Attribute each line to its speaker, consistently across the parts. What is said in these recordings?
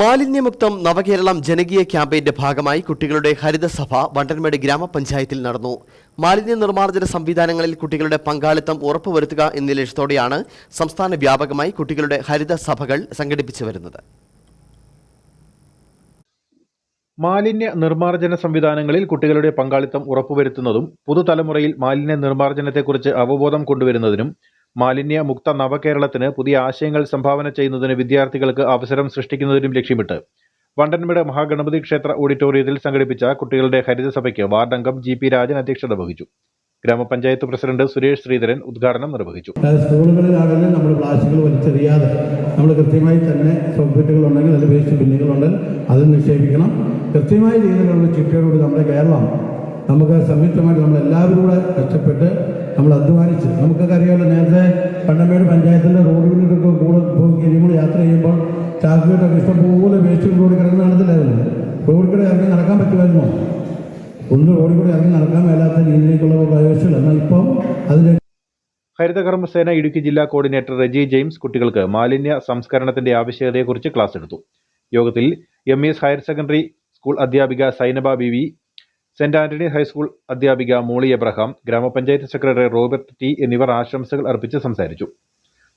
Speaker 1: മാലിന്യമുക്തം നവകേരളം ജനകീയ ക്യാമ്പയിന്റെ ഭാഗമായി കുട്ടികളുടെ ഹരിതസഭ വണ്ടൻമേട് ഗ്രാമപഞ്ചായത്തിൽ നടന്നു. മാലിന്യ നിർമ്മാർജന സംവിധാനങ്ങളിൽ കുട്ടികളുടെ പങ്കാളിത്തം ഉറപ്പുവരുത്തുക എന്ന ലക്ഷ്യത്തോടെയാണ് സംസ്ഥാന വ്യാപകമായി കുട്ടികളുടെ ഹരിതസഭകൾ സംഘടിപ്പിച്ചു വരുന്നത്.
Speaker 2: മാലിന്യ നിർമ്മാർജന സംവിധാനങ്ങളിൽ കുട്ടികളുടെ പങ്കാളിത്തം ഉറപ്പുവരുത്തുന്നതും പുതുതലമുറയിൽ മാലിന്യ നിർമ്മാർജനത്തെക്കുറിച്ച് അവബോധം കൊണ്ടുവരുന്നതിനും മാലിന്യ മുക്ത നവകേരളത്തിന് പുതിയ ആശയങ്ങൾ സംഭാവന ചെയ്യുന്നതിന് വിദ്യാർത്ഥികൾക്ക് അവസരം സൃഷ്ടിക്കുന്നതിനും ലക്ഷ്യമിട്ട്. വണ്ടൻമേട് മഹാഗണപതി ക്ഷേത്ര ഓഡിറ്റോറിയത്തിൽ സംഘടിപ്പിച്ച കുട്ടികളുടെ ഹരിതസഭയ്ക്ക് വാർഡംഗം ജി പി രാജൻ അധ്യക്ഷത വഹിച്ചു. ഗ്രാമപഞ്ചായത്ത് പ്രസിഡന്റ് സുരേഷ് ശ്രീധരൻ ഉദ്ഘാടനം നിർവഹിച്ചു.
Speaker 3: സ്കൂളുകളിലാണെങ്കിലും നമ്മൾ പ്ലാസ്റ്റിക്കുകൾ വലിച്ചെറിയാതെ നമ്മൾ കൃത്യമായി തന്നെ ഉണ്ടെങ്കിൽ അതിൽ വേസ്റ്റ് ബിന്നുകളുണ്ടെങ്കിൽ അത് നിക്ഷേപിക്കണം. കൃത്യമായ രീതിയിലുള്ള ചിട്ടയോടുകൂടി നമ്മുടെ കേരളം നമുക്ക് സംയുക്തമായിട്ട് നമ്മൾ എല്ലാവരും കൂടെ കഷ്ടപ്പെട്ട് നമ്മൾ അധ്വാനിച്ച്. നമുക്കൊക്കെ അറിയാമല്ലോ നേരത്തെ പണ്ടമേട് പഞ്ചായത്തിന്റെ റോഡുകളിലൊക്കെ കൂടെ നമ്മൾ യാത്ര ചെയ്യുമ്പോൾ ചാക്കുകെട്ടൊക്കെ ഇഷ്ടംപോലെ വേസ്റ്റ് റോഡിൽ കിടന്ന് നടത്തില്ലായിരുന്നു റോഡിൽ കൂടെ ഇറങ്ങി നടക്കാൻ പറ്റുമായിരുന്നോ? ഒന്ന് റോഡിൽ കൂടെ ഇറങ്ങി നടക്കാൻ മേലാത്ത രീതിയിലേക്കുള്ള പ്രവേശനം എന്നാൽ ഇപ്പം അതിന്റെ
Speaker 2: ഹരിതകർമ്മസേന ഇടുക്കി ജില്ലാ കോർഡിനേറ്റർ രജി ജെയിംസ് കുട്ടികൾക്ക് മാലിന്യ സംസ്കരണത്തിന്റെ ആവശ്യകതയെക്കുറിച്ച് ക്ലാസ് എടുത്തു. യോഗത്തിൽ M S higher secondary school അധ്യാപിക Sainaba B Saint Antony high school അധ്യാപിക മോളി എബ്രഹാം ഗ്രാമപഞ്ചായത്ത് സെക്രട്ടറി റോബർട്ട് ടി എന്നിവർ ആശംസകൾ അർപ്പിച്ച് സംസാരിച്ചു.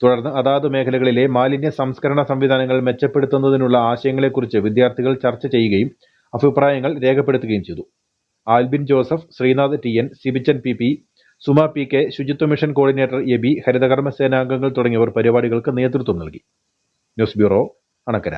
Speaker 2: തുടർന്ന് അതാത് മേഖലകളിലെ മാലിന്യ സംസ്കരണ സംവിധാനങ്ങൾ മെച്ചപ്പെടുത്തുന്നതിനുള്ള ആശയങ്ങളെക്കുറിച്ച് വിദ്യാർത്ഥികൾ ചർച്ച ചെയ്യുകയും അഭിപ്രായങ്ങൾ രേഖപ്പെടുത്തുകയും ചെയ്തു. Albin Joseph Srinath T N Sibichan P P Suma P K ശുചിത്വ മിഷൻ കോർഡിനേറ്റർ എ ബി ഹരിതകർമ്മ സേനാംഗങ്ങൾ തുടങ്ങിയവർ പരിപാടികൾക്ക് നേതൃത്വം നൽകി. News bureau Anakkara.